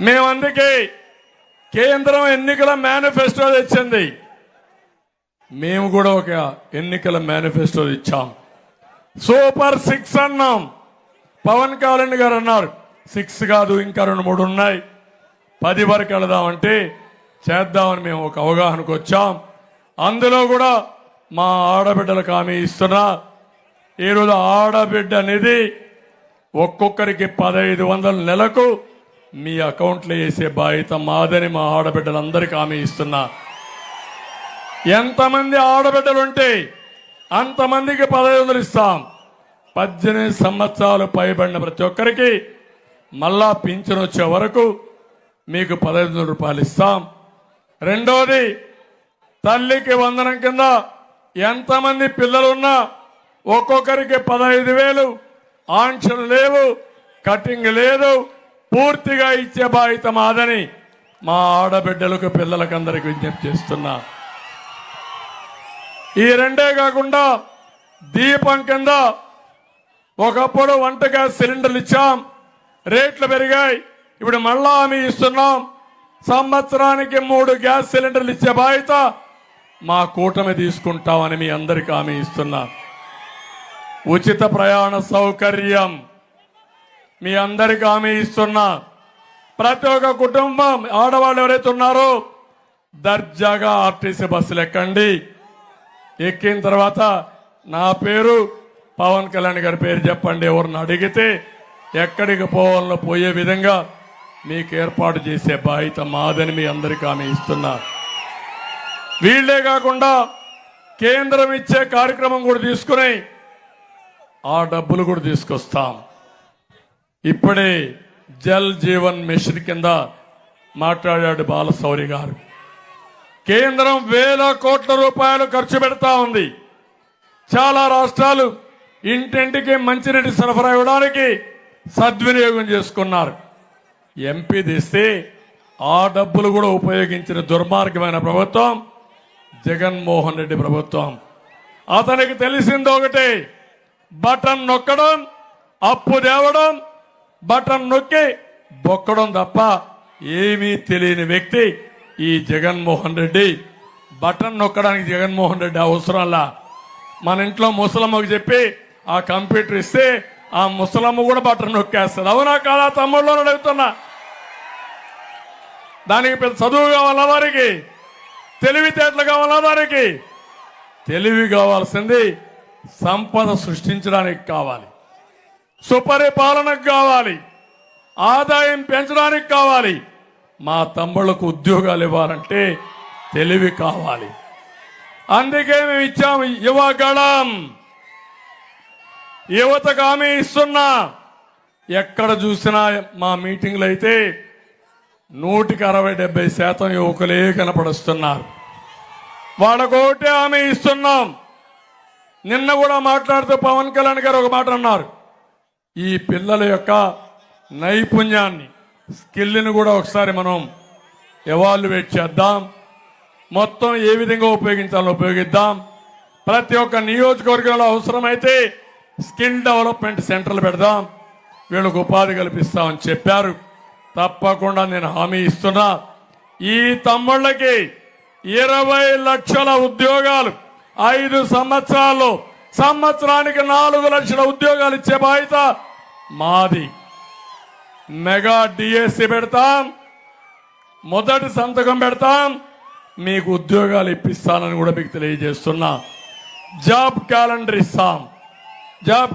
మేము అందుకే కేంద్రం ఎన్నికల మేనిఫెస్టో తెచ్చింది. మేము కూడా ఒక ఎన్నికల మేనిఫెస్టో ఇచ్చాం సూపర్ సిక్స్ అన్నాం. పవన్ కళ్యాణ్ గారు అన్నారు సిక్స్ కాదు ఇంకా రెండు మూడు ఉన్నాయి. పది వరకు వెళదామంటే చేద్దామని మేము ఒక అవగాహనకు వచ్చాం. అందులో కూడా మా ఆడబిడ్డలకు హామీ ఇస్తున్నా. ఈరోజు ఆడబిడ్డ అనేది ఒక్కొక్కరికి పదహైదు వందల నెలకు మీ అకౌంట్లో వేసే బాధ్యత మాదని మా ఆడబిడ్డలందరికీ హామీ ఇస్తున్నా. ఎంతమంది ఆడబిడ్డలుంటే అంతమందికి పదహైదు వందలు ఇస్తాం. పద్దెనిమిది సంవత్సరాలు పైబడిన ప్రతి ఒక్కరికి మళ్ళా పింఛన్ వచ్చే వరకు మీకు పదహైదు వందల రూపాయలు ఇస్తాం. రెండోది తల్లికి వందనం కింద ఎంతమంది పిల్లలున్నా ఒక్కొక్కరికి పదహైదు వేలు ఆంక్షలు లేవు కటింగ్ లేదు పూర్తిగా ఇచ్చే బాధ్యత మాదని మా ఆడబిడ్డలకు పిల్లలకు అందరికి విజ్ఞప్తి చేస్తున్నా. ఈ రెండే కాకుండా దీపం కింద ఒకప్పుడు వంట గ్యాస్ సిలిండర్లు ఇచ్చాం. రేట్లు పెరిగాయి. ఇప్పుడు మళ్ళా హామీ ఇస్తున్నాం. సంవత్సరానికి మూడు గ్యాస్ సిలిండర్లు ఇచ్చే బాధ్యత మా కూటమి తీసుకుంటామని మీ అందరికీ హామీ ఇస్తున్నా. ఉచిత ప్రయాణ సౌకర్యం మీ అందరికీ హామీ ఇస్తున్నా. ప్రతి ఒక్క కుటుంబం ఆడవాళ్ళు ఎవరైతే ఉన్నారో దర్జాగా ఆర్టీసీ బస్సులు ఎక్కండి. ఎక్కిన తర్వాత నా పేరు పవన్ కళ్యాణ్ గారి పేరు చెప్పండి. ఎవరిని అడిగితే ఎక్కడికి పోవాలో పోయే విధంగా మీకు ఏర్పాటు చేసే బాధ్యత మాదని మీ అందరికీ ఆమె ఇస్తున్నా. వీళ్ళే కాకుండా కేంద్రం ఇచ్చే కార్యక్రమం కూడా తీసుకుని ఆ డబ్బులు కూడా తీసుకొస్తాం. ఇప్పుడే జల్ జీవన్ మిషన్ కింద మాట్లాడాడు బాలశౌరి గారు. కేంద్రం వేల కోట్ల రూపాయలు ఖర్చు పెడతా ఉంది. చాలా రాష్ట్రాలు ఇంటింటికి మంచినీటి సరఫరా ఇవ్వడానికి సద్వినియోగం చేసుకున్నారు. ఎంపీ తీస్తే ఆ డబ్బులు కూడా ఉపయోగించిన దుర్మార్గమైన ప్రభుత్వం జగన్మోహన్ రెడ్డి ప్రభుత్వం. అతనికి తెలిసింది ఒకటే బటన్ నొక్కడం అప్పు తేవడం బటన్ నొక్కి బొక్కడం తప్ప ఏమీ తెలియని వ్యక్తి ఈ జగన్మోహన్ రెడ్డి. బటన్ నొక్కడానికి జగన్మోహన్ రెడ్డి అవసరంలా? మన ఇంట్లో ముసలమ్మకు చెప్పి ఆ కంప్యూటర్ ఇస్తే ఆ ముసలమ్మ కూడా బటన్ నొక్కేస్తుంది. అవునా కాదా తమ్ముళ్ళు అడుగుతున్నా. దానికి పెద్ద చదువు కావాలా వారికి? తెలివితేటలు కావాలా వారికి? తెలివి కావాల్సింది సంపద సృష్టించడానికి కావాలి. సుపరిపాలనకు కావాలి. ఆదాయం పెంచడానికి కావాలి. మా తమ్ముళ్ళకు ఉద్యోగాలు ఇవ్వాలంటే తెలివి కావాలి. అందుకే మేము ఇచ్చాము యువగళం యువతకు హామీ ఇస్తున్నా. ఎక్కడ చూసినా మా మీటింగ్లు అయితే నూటికి అరవై డెబ్బై శాతం యువకులే కనపడుస్తున్నారు. వాళ్ళకోటే హామీ ఇస్తున్నాం. నిన్న కూడా మాట్లాడుతూ పవన్ కళ్యాణ్ గారు ఒక మాట అన్నారు. ఈ పిల్లల యొక్క నైపుణ్యాన్ని స్కిల్ని కూడా ఒకసారి మనం ఎవాల్యువేట్ చేద్దాం. మొత్తం ఏ విధంగా ఉపయోగించాలో ఉపయోగిద్దాం. ప్రతి ఒక్క నియోజకవర్గంలో అవసరమైతే స్కిల్ డెవలప్మెంట్ సెంటర్లు పెడదాం. వీళ్ళకు ఉపాధి కల్పిస్తామని చెప్పారు. తప్పకుండా నేను హామీ ఇస్తున్నా. ఈ తమ్ముళ్ళకి ఇరవై లక్షల ఉద్యోగాలు ఐదు సంవత్సరాల్లో సంవత్సరానికి నాలుగు లక్షల ఉద్యోగాలు ఇచ్చే బాధ్యత మాది మెగా డిఎస్సి పెడతాం. మొదటి సంతకం పెడతాం. మీకు ఉద్యోగాలు ఇప్పిస్తానని కూడా మీకు తెలియజేస్తున్నా. జాబ్ క్యాలెండర్ ఇస్తాం. జాబ్